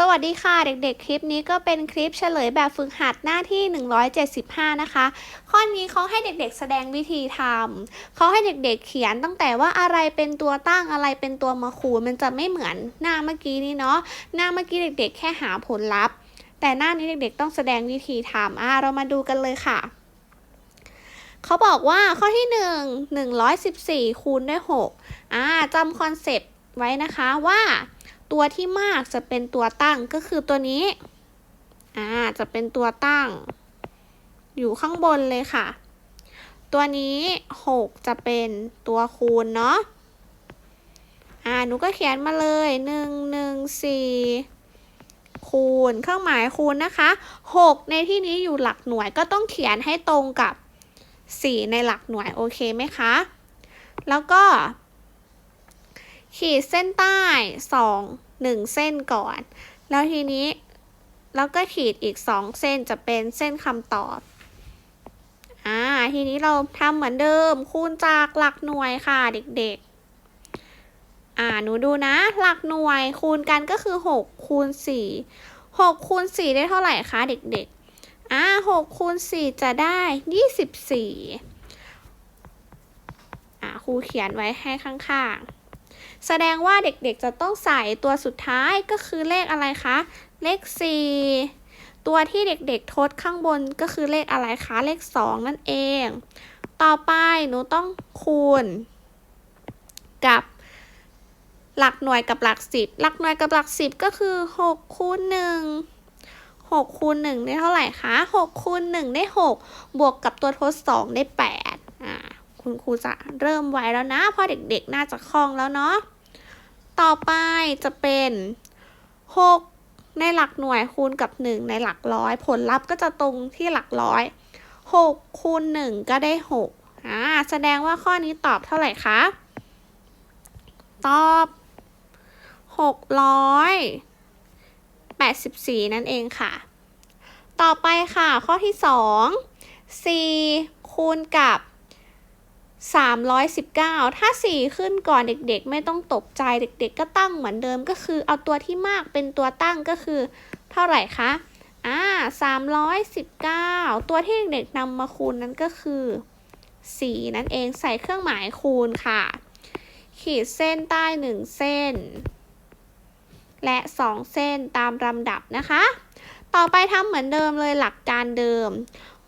สวัสดีค่ะเด็กๆ คลิปนี้ก็เป็นคลิปเฉลยแบบฝึกหัดหน้าที่ 175 นะคะ ข้อนี้เขาให้เด็กๆ แสดงวิธีทำเขาให้เด็กๆ เขียนตั้งแต่ว่าอะไรเป็นตัวตั้งอะไรเป็นตัวมาคูณมันจะไม่เหมือนหน้าเมื่อกี้นี้เนาะหน้าเมื่อกี้เด็กๆ แค่หาผลลัพธ์ แต่หน้านี้เด็กๆ ต้องแสดงวิธีทำอะเรามาดูกันเลยค่ะเขาบอกว่าข้อที่ 1 114คูณด้วย6อ่าจำคอนเซปต์ไว้นะคะว่า ตัวที่มากจะเป็นตัวตั้งก็คือตัวนี้ อ่า จะเป็นตัวตั้ง อยู่ข้างบนเลยค่ะ ตัวนี้ 6 จะเป็นตัวคูณเนาะ อ่า หนูก็เขียนมาเลย 1 1 4 คูณ เครื่องหมายคูณนะคะ 6 ในที่นี้อยู่หลักหน่วยก็ต้องเขียนให้ตรงกับ 4 ในหลักหน่วยโอเคไหมคะ แล้วก็ ขีดเส้นใต้สองหนึ่งเส้นก่อน แล้วทีนี้แล้วก็ขีดอีกสองเส้นจะเป็นเส้นคำตอบอ่าทีนี้เราทำเหมือนเดิมคูณจากหลักหน่วยค่ะเด็กๆ อ่าหนูดูนะ หลักหน่วยคูณกันก็คือ6คูณ4 6คูณ4ได้เท่าไหร่คะเด็กๆ อ่า6คูณ4จะได้ 24อ่าครูเขียนไว้ให้ข้างๆ แสดงว่าเด็กๆจะต้องใส่ตัวสุดท้ายก็คือเลขอะไรคะ เลข 4 ตัวที่เด็กๆทดข้างบนก็คือเลขอะไรคะ เลข 2 นั่นเอง ต่อไปหนูต้องคูณ กับ หลักหน่วยกับหลักสิบหลักหน่วยกับหลักสิบก็คือ6คูณ1 6คูณ1ได้เท่าไหร่คะ6คูณ1ได้ 6 บวกกับตัวทด 2 ได้8อ่าคุณครูจะเริ่มไว้แล้วนะเพราะเด็กๆ น่าจะคล่องแล้วเนาะ ต่อไปจะเป็น 6 ในหลักหน่วยคูณกับ 1 ในหลักร้อย ผลลัพธ์ก็จะตรงที่หลักร้อย 6 คูณ 1 ก็ได้6อ่าแสดงว่าข้อนี้ตอบเท่าไหร่คะ ตอบ 684 นั่นเองค่ะ ต่อไปค่ะข้อที่ 2 4 คูณกับ 319 ถ้า 4 ขึ้นก่อนเด็กๆ ไม่ต้องตกใจเด็กๆ ก็ตั้งเหมือนเดิมก็คือเอาตัวที่มากเป็นตัวตั้งก็คือ เท่าไหร่คะอ่า319 ตัวที่เด็กๆนำมาคูณนั้นก็คือ 4 นั่นเองใส่เครื่องหมายคูณค่ะ ขีดเส้นใต้ 1 เส้น และ 2 เส้นตามลำดับนะคะ ต่อไปทำเหมือนเดิมเลยหลักการเดิม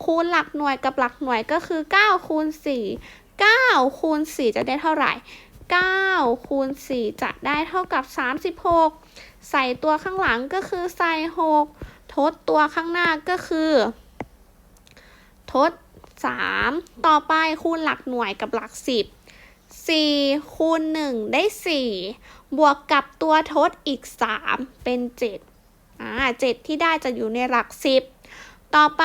คูณหลักหน่วยกับหลักหน่วยก็คือ9คูณ4 9คูณ4จะได้เท่าไหร่9คูณ4จะได้เท่ากับ 36 ใส่ตัวข้างหลังก็คือใส่ 6 ทดตัวข้างหน้าก็คือ ทด 3 ต่อไปคูณหลักหน่วยกับหลัก 10 4คูณ1ได้ 4 บวกกับตัวทดอีก 3 เป็น 7 อ่า 7 ที่ได้จะอยู่ในหลัก 10 ต่อไป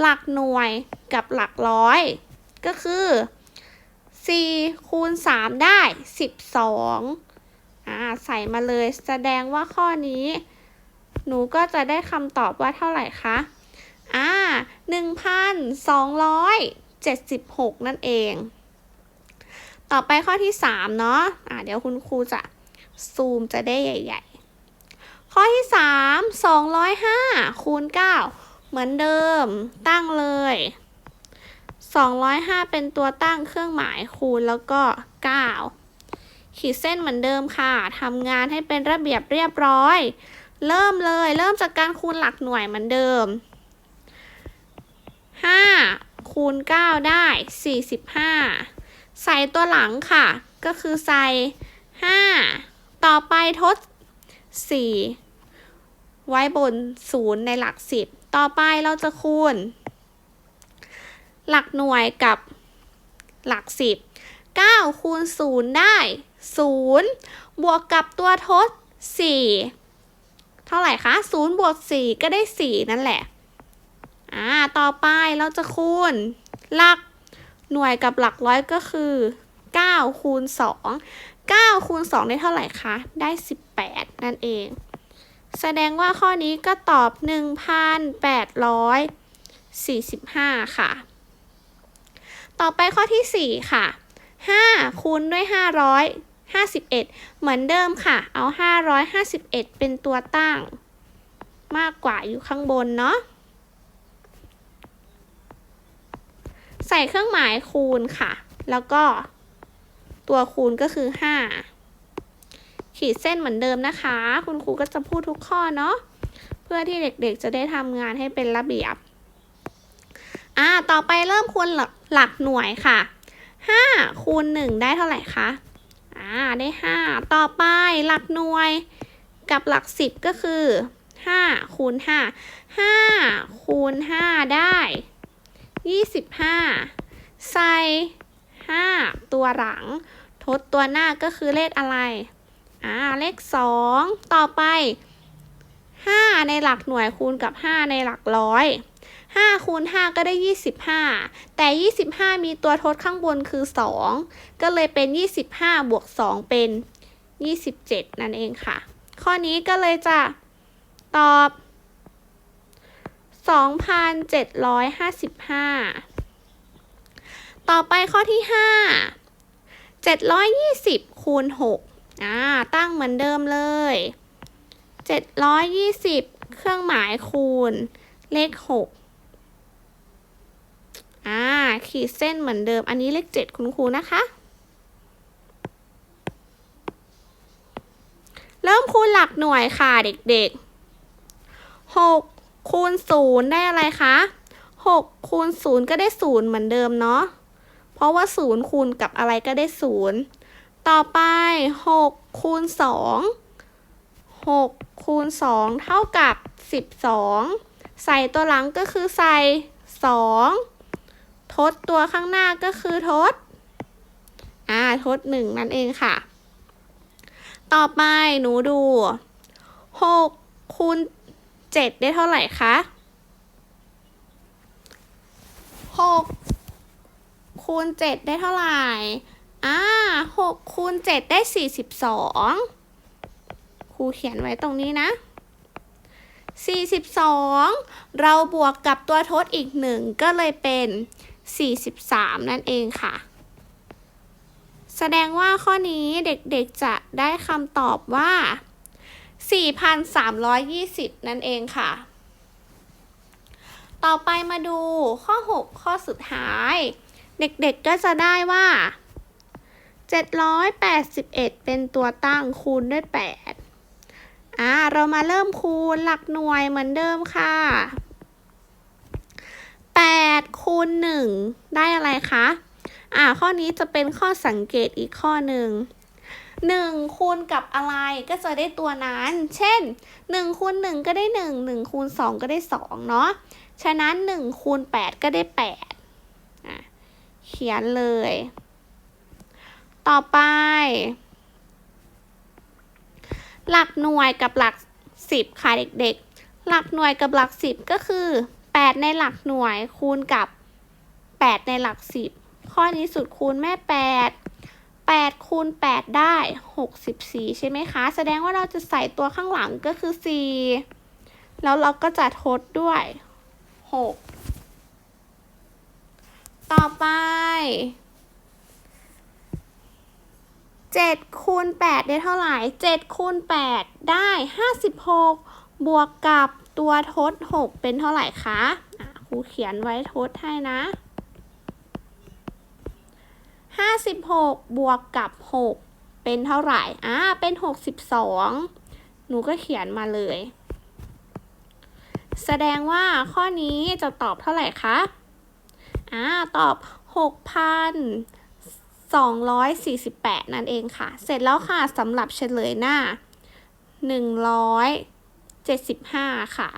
หลักหน่วยกับหลักร้อยก็คือ 4คูณ3 ได้ 12อ่าใส่มาเลยแสดงว่าข้อนี้ หนูก็จะได้คำตอบว่าเท่าไหร่คะอ่า1,276 นั่นเอง ต่อไปข้อที่ 3 เนาะอ่าเดี๋ยวคุณครูจะซูมจะได้ใหญ่ๆ ข้อที่ 3 205คูณ9เหมือนเดิมตั้งเลย 205 เป็นตัวตั้งเครื่องหมายคูณแล้วก็ 9 ขีดเส้นเหมือนเดิมค่ะทำงานให้เป็นระเบียบเรียบร้อย เริ่มเลย เริ่มจากการคูณหลักหน่วยเหมือนเดิม 5 คูณ 9 ได้ 45 ใส่ตัวหลังค่ะ ก็คือใส่ 5 ต่อไปทด 4 ไว้บน 0 ในหลัก 10 ต่อไปเราจะคูณ หลักหน่วยกับหลักสิบ9คูณ0ได้0บวกกับตัวทด4เท่าไหร่คะ0บวก4ก็ได้4นั่นแหละอ่าต่อไปเราจะคูณหลักหน่วยกับหลักร้อยก็คือ9คูณ2 9คูณ2ได้เท่าไหร่คะ ได้ 18 นั่นเอง แสดงว่าข้อนี้ก็ตอบ 1,845 ค่ะ ต่อไปข้อที่ 4 ค่ะ 5 คูณด้วย 500 51 เหมือนเดิมค่ะ เอา 551 เป็นตัวตั้ง มากกว่าอยู่ข้างบนเนาะใส่เครื่องหมายคูณค่ะ แล้วก็ตัวคูณก็คือ 5 ขีดเส้นเหมือนเดิมนะคะ คุณครูก็จะพูดทุกข้อเนาะ เพื่อที่เด็กๆจะได้ทำงานให้เป็นระเบียบ อ่า ต่อไปเริ่มคูณ หลักหน่วยค่ะ5คูณ1ได้เท่าไหร่คะอ่าได้ 5 ต่อไปหลักหน่วยกับหลัก 10 ก็คือ5คูณ5 5คูณ5ได้ 25 ใส่ 5 ตัวหลัง ทดตัวหน้าก็คือเลขอะไร อ่า เลข 2 ต่อไป 5 ในหลักหน่วยคูณกับ 5 ในหลักร้อย 5คูณ5ก็ได้ 25 แต่ 25 มีตัวทดข้างบนคือ 2 ก็เลยเป็น 25 บวก 2 เป็น 27 นั่นเองค่ะ ข้อนี้ก็เลยจะตอบ 2,755 ต่อไปข้อที่ 5 720คูณ6อ่า ตั้งเหมือนเดิมเลย 720 เครื่องหมายคูณเลข6 อ่า ขีดเส้นเหมือนเดิม อันนี้เลข7คุณครูนะคะ เริ่มคูณหลักหน่วยค่ะเด็กๆ6คูณ0ได้อะไรคะ6คูณ0ก็ได้0เหมือนเดิมเนาะ เพราะว่า0คูณกับอะไรก็ได้0ต่อไป6คูณ2 6คูณ2เท่ากับ12ใส่ตัวหลังก็คือใส่2 ทดตัวข้างหน้าก็คือทด อ่า ทด1นั่นเองค่ะ ต่อไปหนูดู6คูณ7ได้เท่าไหร่คะ6คูณ7ได้เท่าไหร่ อ่า6คูณ7ได้42ครูเขียนไว้ตรงนี้นะ42 เราบวกกับตัวทดอีกหนึ่งก็เลยเป็น 43 นั่นเองค่ะ แสดงว่าข้อนี้เด็กๆจะได้คำตอบว่า 4,320 นั่นเองค่ะ ต่อไปมาดูข้อ 6 ข้อสุดท้าย เด็กๆก็จะได้ว่า 781 เป็นตัวตั้งคูณด้วย 8อ่าเรามาเริ่มคูณหลักหน่วยเหมือนเดิมค่ะ 8คูณ1ได้อะไรคะ อ่า ข้อนี้จะเป็นข้อสังเกตอีกข้อหนึ่ง1คูณกับอะไรก็จะได้ตัวนั้น เช่น1คูณ1ก็ได้ 1 1คูณ2ก็ได้ 2 เนาะ ฉะนั้น1คูณ8ก็ได้8อะเขียนเลย ต่อไป หลักหน่วยกับหลัก 10 ค่ะเด็กๆ หลักหน่วยกับหลัก 10 ก็คือ 8 ในหลักหน่วยคูณกับ 8 ในหลัก 10 ข้อนี้สุดคูณแม่ 8 8คูณ8 ได้ 64 ใช่ไหมคะ แสดงว่าเราจะใส่ตัวข้างหลังก็คือ 4 แล้วเราก็จะทดด้วย 6 ต่อไป7คูณ8ได้เท่าไหร่7คูณ8ได้ 56 บวกกับตัวทด 6 เป็นเท่าไหร่คะะครูเขียนไว้ทดให้นะ 56 บวกกับ 6 เป็นเท่าไหร่ อ่า เป็น 62 หนูก็เขียนมาเลย แสดงว่าข้อนี้จะตอบเท่าไหร่คะ อ่า ตอบ 6,248 นั่นเองค่ะ เสร็จแล้วค่ะสำหรับเฉลยหน้า 75 ค่ะ